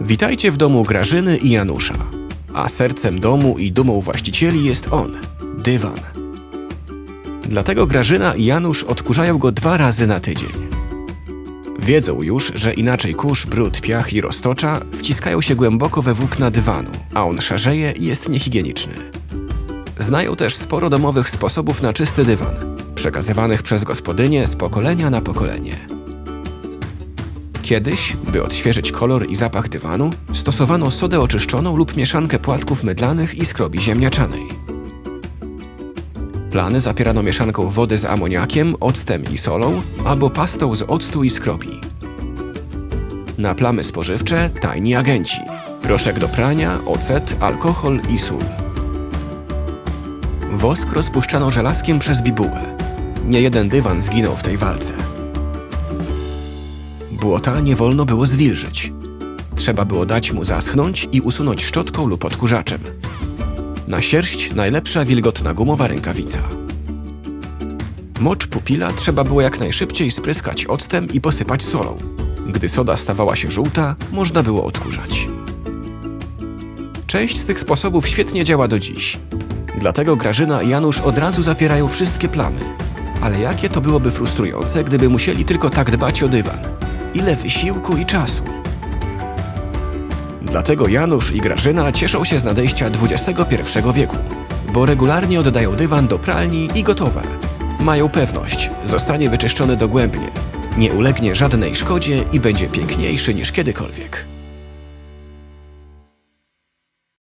Witajcie w domu Grażyny i Janusza. A sercem domu i dumą właścicieli jest on dywan. Dlatego Grażyna i Janusz odkurzają go dwa razy na tydzień. Wiedzą już, że inaczej kurz, brud, piach i roztocza wciskają się głęboko we włókna dywanu, a on szarzeje i jest niehigieniczny. Znają też sporo domowych sposobów na czysty dywan, przekazywanych przez gospodynię z pokolenia na pokolenie. Kiedyś, by odświeżyć kolor i zapach dywanu, stosowano sodę oczyszczoną lub mieszankę płatków mydlanych i skrobi ziemniaczanej. Plany zapierano mieszanką wody z amoniakiem, octem i solą albo pastą z octu i skrobi. Na plamy spożywcze tajni agenci. Proszek do prania, ocet, alkohol i sól. Wosk rozpuszczano żelazkiem przez bibułę. Nie jeden dywan zginął w tej walce. Błota nie wolno było zwilżyć. Trzeba było dać mu zaschnąć i usunąć szczotką lub odkurzaczem. Na sierść najlepsza wilgotna gumowa rękawica. Mocz pupila trzeba było jak najszybciej spryskać octem i posypać solą. Gdy soda stawała się żółta, można było odkurzać. Część z tych sposobów świetnie działa do dziś. Dlatego Grażyna i Janusz od razu zapierają wszystkie plamy. Ale jakie to byłoby frustrujące, gdyby musieli tylko tak dbać o dywan. Ile wysiłku i czasu. Dlatego Janusz i Grażyna cieszą się z nadejścia XXI wieku, bo regularnie oddają dywan do pralni i gotowe. Mają pewność, zostanie wyczyszczony dogłębnie, nie ulegnie żadnej szkodzie i będzie piękniejszy niż kiedykolwiek.